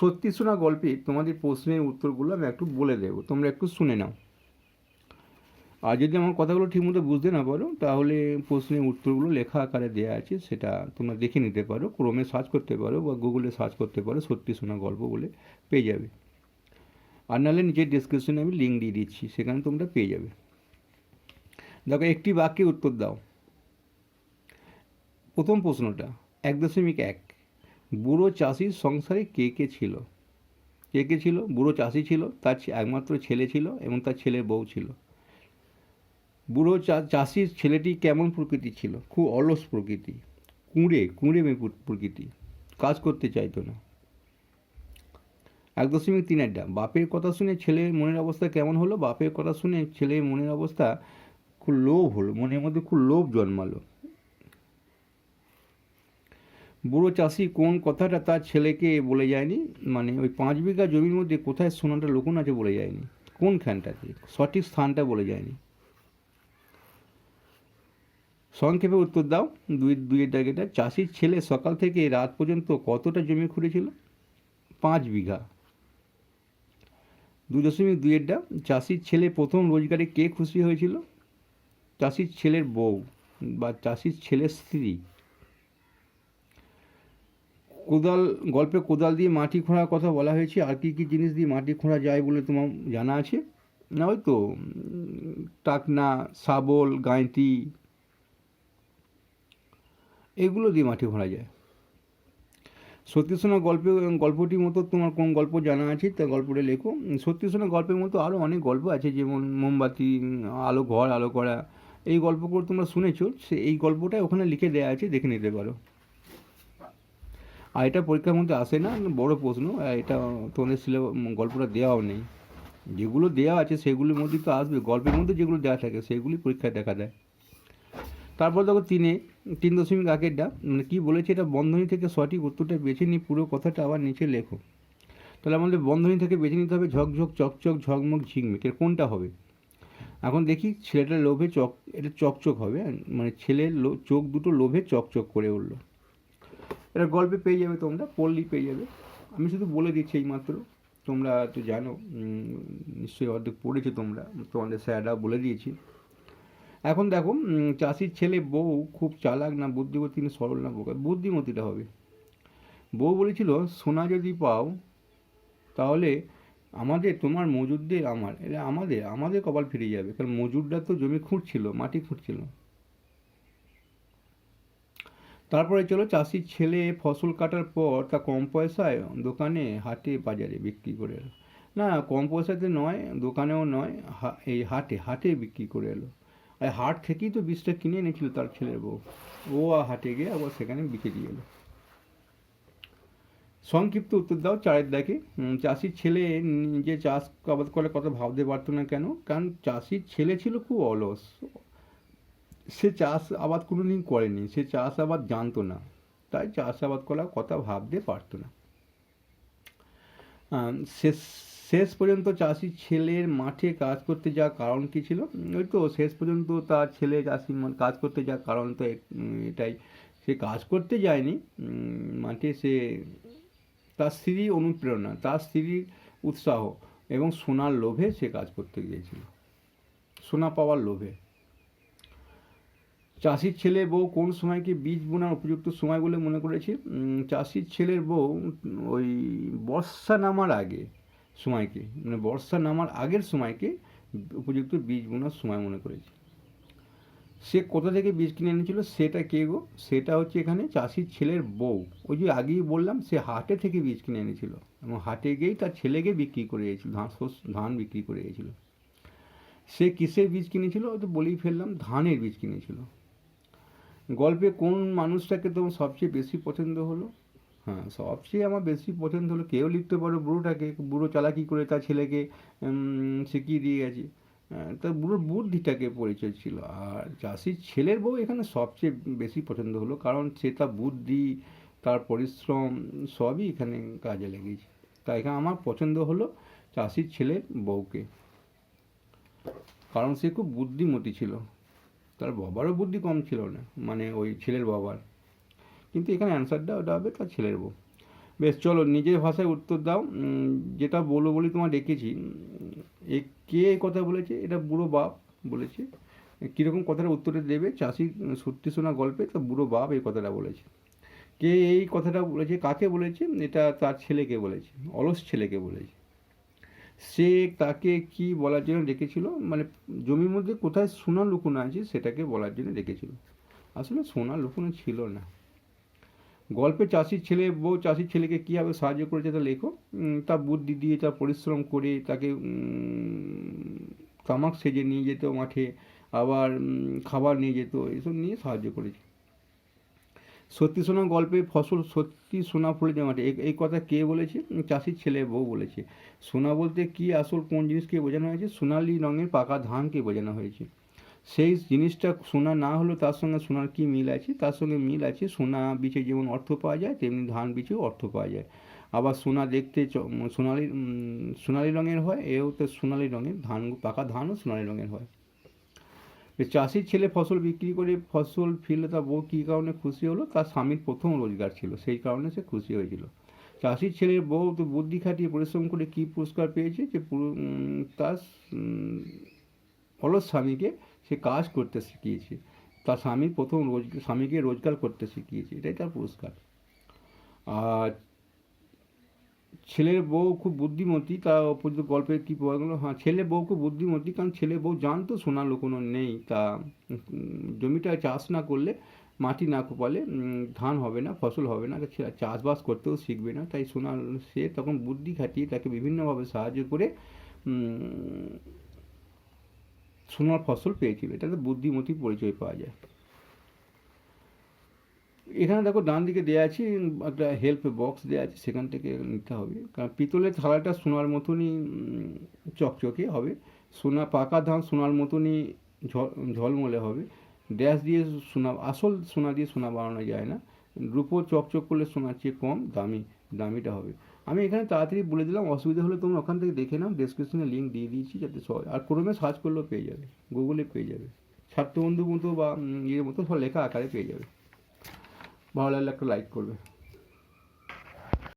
সত্যি শোনা গল্পে তোমাদের প্রশ্নের উত্তরগুলো আমি একটু বলে দেবো। তোমরা একটু শুনে নাও। আর যদি আমার কথাগুলো ঠিকমতো বুঝতে না পারো, তাহলে প্রশ্নের উত্তরগুলো লেখা আকারে দেওয়া আছে, সেটা তোমরা দেখে নিতে পারো, ক্রমে সার্চ করতে পারো বা গুগলে সার্চ করতে পারো, সত্যি শোনা গল্প বলে পেয়ে যাবে। আর নাহলে নিচের ডিসক্রিপশনে আমি লিঙ্ক দিয়ে দিচ্ছি, সেখানে তোমরা পেয়ে যাবে। দেখো, একটি বাক্যে উত্তর দাও। প্রথম প্রশ্নটা, এক দশমিক এক। বুড়ো চাষির সংসারে কে কে ছিল? কে কে ছিল? বুড়ো চাষি ছিল, তার একমাত্র ছেলে ছিল এবং তার ছেলের বউ ছিল। বুড়ো চাষির ছেলেটি কেমন প্রকৃতি ছিল? খুব অলস প্রকৃতি। কুঁড়ে কুঁড়ে মেয়ে প্রকৃতি। কাজ করতে চাইতো না। এক দশমিক তিন আড্ডা। বাপের কথা শুনে ছেলের মনের অবস্থা কেমন হলো? বাপের কথা শুনে ছেলের মনের অবস্থা খুব লোভ হলো। মনের মধ্যে খুব লোভ জন্মালো। বুড়ো চাষি কোন কথাটা তার ছেলেকে বলে যায়নি? মানে ওই পাঁচ বিঘা জমির মধ্যে কোথায় সোনাটা লুকোনো আছে বলে যায়নি? কোনখানটাতে সঠিক স্থানটা বলে যায়নি। সংক্ষেপে উত্তর দাও। দুই, দুইয়ের দাগেটা চাষির ছেলে সকাল থেকে রাত পর্যন্ত কতটা জমি খুঁড়েছিল? পাঁচ বিঘা। দুই দশমিক দুইয়েরটা চাষির ছেলে প্রথম রোজগারে কে খুশি হয়েছিল? চাষির ছেলের বউ বা চাষির ছেলের স্ত্রী। কোদাল, গল্পে কোদাল দিয়ে মাটি খোঁড়ার কথা বলা হয়েছে। আর কি কি জিনিস দিয়ে মাটি খোঁড়া যায় বলে তোমার জানা আছে? না, ওই তো টাকনা, শাবল গাঁইতি এগুলো দিয়ে মাটি খোঁড়া যায়। সত্যি শোনা গল্পে, গল্পটির মতো তোমার কোন গল্প জানা আছে? তা গল্পটা লেখো। সত্যি শোনা গল্পের মতো আরও অনেক গল্প আছে, যেমন মোমবাতি, আলো ঘর, আলো করা এই গল্পগুলো তোমরা শুনেছো, সে, এই গল্পটাই ওখানে লিখে দেওয়া আছে, দেখে নিতে পারো। আর এটা পরীক্ষার মধ্যে আসে না, বড় প্রশ্ন এটা তোমাদের সিলেবাস গল্পটা দেওয়াও নেই। যেগুলো দেওয়া আছে সেগুলির মধ্যে তো আসবে, গল্পের মধ্যে যেগুলো দেওয়া থাকে সেগুলি পরীক্ষায় দেখা দেয় তারপর দেখো তিনে, তিন দশমিক আগেরটা মানে কী বলেছে এটা, বন্ধনী থেকে সঠিক উত্তরটা বেছে নিয়ে পুরো কথাটা আবার নিচে লেখো। তাহলে আমাদের বন্ধনী থেকে বেছে নিতে হবে ঝকঝক চকচক ঝকমক ঝিকমিক এর কোনটা হবে? এখন দেখি ছেলেটার লোভে চক, এটা চকচক হবে মানে ছেলের চোখ দুটো লোভে চকচক করে উঠল। এটা গল্পে পেয়ে যাবে তোমরা, পড়লেই পেয়ে যাবে। আমি শুধু বলে দিচ্ছি এইমাত্র, তোমরা তো জানো নিশ্চয়ই অর্ধেক পড়েছো তোমরা, তোমাদের স্যাররা বলে দিয়েছি। এখন দেখো চাষির ছেলে বউ খুব চালাক না বুদ্ধিমতী না সরল না বোকা, বুদ্ধিমতীটা হবে। বউ বলেছিল, সোনা যদি পাও, তাহলে আমাদের, তোমার মজুরদের আমার এটা আমাদের আমাদের কপাল ফিরে যাবে। কারণ মজুররা তো জমি খুঁড়ছিল, মাটি খুঁড়ছিল। তারপরে চলো চাষির ছেলে ফসল কাটার পর তা কম পয়সায় দোকানে, হাটে, বাজারে বিক্রি করে এলো। না, কম পয়সাতে নয়, দোকানেও নয় এই হাটে হাটে বিক্রি করে এলো। আর হাট থেকেই তো বীজটা কিনে এনেছিল তার ছেলের বউ। ও আর হাটে গিয়ে আবার সেখানে বিক্রি দিয়ে এলো। সংক্ষিপ্ত উত্তর দাও চারের দেখে চাষির ছেলে নিজে চাষ আবাদ করার কথা ভাবতে পারতো না কেন? কারণ চাষির ছেলে ছিল খুব অলস। সে চাষ আবাদ কোনোদিন করেনি, সে চাষ আবাদ জানতো না। তাই চাষ আবাদ করার কথা ভাবতে পারতো না। শেষ শেষ পর্যন্ত চাষি ছেলের মাঠে কাজ করতে যাওয়ার কারণ কী ছিল? ওই তো শেষ পর্যন্ত তার ছেলে চাষি কাজ করতে যাওয়ার কারণ তো এটাই। সে কাজ করতে যায়নি মাঠে সে তার স্ত্রী অনুপ্রেরণা, তার স্ত্রীর উৎসাহ এবং সোনার লোভে সে কাজ করতে গিয়েছিল। সোনা পাওয়ার লোভে। চাষির ছেলে বউ কোন সময়কে বীজ বোনার উপযুক্ত সময় বলে মনে করেছে? চাষির ছেলের বউ ওই বর্ষা নামার আগে সময়কে মানে বর্ষা নামার আগের সময়কে উপযুক্ত বীজ বোনার সময় মনে করেছে। সে কোথা থেকে বীজ কিনে এনেছিল? সেটা কে গো? সেটা হচ্ছে এখানে চাষির ছেলের বউ। ওই যে আগেই বললাম, সে হাটে থেকে বীজ কিনে এনেছিল এবং হাটে গিয়েই তার ছেলেকে বিক্রি করে গিয়েছিল ধান ধান বিক্রি করে গিয়েছিল সে কিসের বীজ কিনেছিল? তো বলেই ফেললাম, ধানের বীজ কিনেছিল। গল্পে কোন মানুষটাকে তোমার সবচেয়ে বেশি পছন্দ হলো? হ্যাঁ সবচেয়ে আমার বেশি পছন্দ হলো কেউ লিখতে পারো বুড়োটাকে বুড়ো চালাকি করে তার ছেলেকে শিখিয়ে দিয়ে গেছে? আহ, তার বুড়োর বুদ্ধিটাকে পরিচয় ছিল। আর চাষির ছেলের বউ এখানে সবচেয়ে বেশি পছন্দ হলো কারণ সে তার বুদ্ধি তার পরিশ্রম সবই এখানে কাজে লেগেছে। তাই এখানে আমার পছন্দ হলো চাষির ছেলের বউকে। কারণ সে খুব বুদ্ধিমতী ছিল। তার বাবারও বুদ্ধি কম ছিল না মানে ওই ছেলের বাবার। কিন্তু এখানে অ্যান্সারটা ওটা হবে তার ছেলের বউ। বেশ চলো নিজের ভাষায় উত্তর দাও। যেটা বলো বলি তোমার উম, এ কে কথা বলেছে এটা বুড়ো বাপ বলেছে। কীরকম কথাটা উত্তরে দেবে চাষি সত্যি শোনা গল্পে তো বুড়ো বাপ এই কথাটা বলেছে। কে এই কথাটা বলেছে কাকে বলেছে এটা তার ছেলেকে বলেছে অলস ছেলেকে বলেছে। সে তাকে কি বলার জন্য ডেকেছিল? মানে জমির মধ্যে কোথায় সোনা লুকোনো আছে সেটাকে বলার জন্য ডেকেছিল। আসলে সোনা লুকোনো ছিল না। গল্পে চাষির ছেলে, বউ চাষির ছেলেকে কীভাবে সাহায্য করেছে তা লেখো। তা বুদ্ধি দিয়ে, তা পরিশ্রম করে তাকে তামাক সেজে নিয়ে যেত মাঠে, আবার খাবার নিয়ে যেত, এসব নিয়ে সাহায্য করেছে। সত্যি সোনা গল্পে ফসল সত্যি সোনা ফলেছে মাঠে। এই- কথা কে বলেছে? চাষির ছেলে বউ বলেছে। সোনা বলতে কি, আসল কোন জিনিসকে বোঝানো হয়েছে? সোনালি রঙের পাকা ধানকে বোঝানো হয়েছে? সেই জিনিসটা সোনা না হলেও তার সঙ্গে সোনার কি মিল আছে? তার সঙ্গে মিল আছে সোনা বীচে যেমন অর্থ পাওয়া যায়, তেমনি ধান বীচেও অর্থ পাওয়া যায়। আবার সোনা দেখতে সোনালি সোনালি রঙের হয়, এও তো সোনালি রঙের ধান, পাকা ধানও সোনালি রঙের হয়। চাষির ছেলে ফসল বিক্রি করে ফসল ফিরলে তার বউ কী কারণে খুশি হলো? তার স্বামীর প্রথম রোজগার ছিল, সেই কারণে সে খুশি হয়েছিল। চাষির ছেলের বউ তো বুদ্ধি খাটিয়ে পরিশ্রম করে কী পুরস্কার পেয়েছে? যে তার অলস স্বামীকে সে কাজ করতে শিখিয়েছে। তার স্বামী প্রথম রোজ, স্বামীকে রোজগার করতে শিখিয়েছে, এটাই তার পুরস্কার। আর ছেলের বউ খুব বুদ্ধিমতী তার অপরিচিত গল্পে কী পাওয়া গেলো হ্যাঁ ছেলে বউ খুব বুদ্ধিমতী, কারণ ছেলে বউ জানতো সোনা লুকোনো নেই, তা জমিটা চাষ না করলে মাটি না কোপালে ধান হবে না, ফসল হবে না চাষবাস করতেও শিখবে না, তাই সোনা সে তখন বুদ্ধি খাটিয়ে তাকে বিভিন্নভাবে সাহায্য করে সোনার ফসল পেয়েছিল, এটাতে বুদ্ধিমতী পরিচয় পাওয়া যায়। এখানে দেখো ডান দিকে দেওয়া আছে একটা হেল্প বক্স দেওয়া আছে, সেখান থেকে নিতে হবে। কারণ পিতলের থালাটা সোনার মতনই চকচকে হবে। সোনা, পাকা ধান সোনার মতনই ঝলমলে হবে। ড্যাশ দিয়ে সোনা, আসল সোনা দিয়ে সোনা বানানো যায় না। রূপো চকচক করলে সোনার চেয়ে কম দামি, দামিটা হবে। আমি এখানে তাড়াতাড়ি বলে দিলাম, অসুবিধা হলে তোমরা ওখান থেকে দেখে নাও ডেসক্রিপশনে লিঙ্ক দিয়ে দিয়েছি যাতে সবাই আর ক্রমে সার্চ করলেও পেয়ে যাবে। গুগলে পেয়ে যাবে। ছাত্রবন্ধু মতো বা ইয়ের মতো সব লেখা আকারে পেয়ে যাবে। ভালো লাগলে একটা লাইক করবে।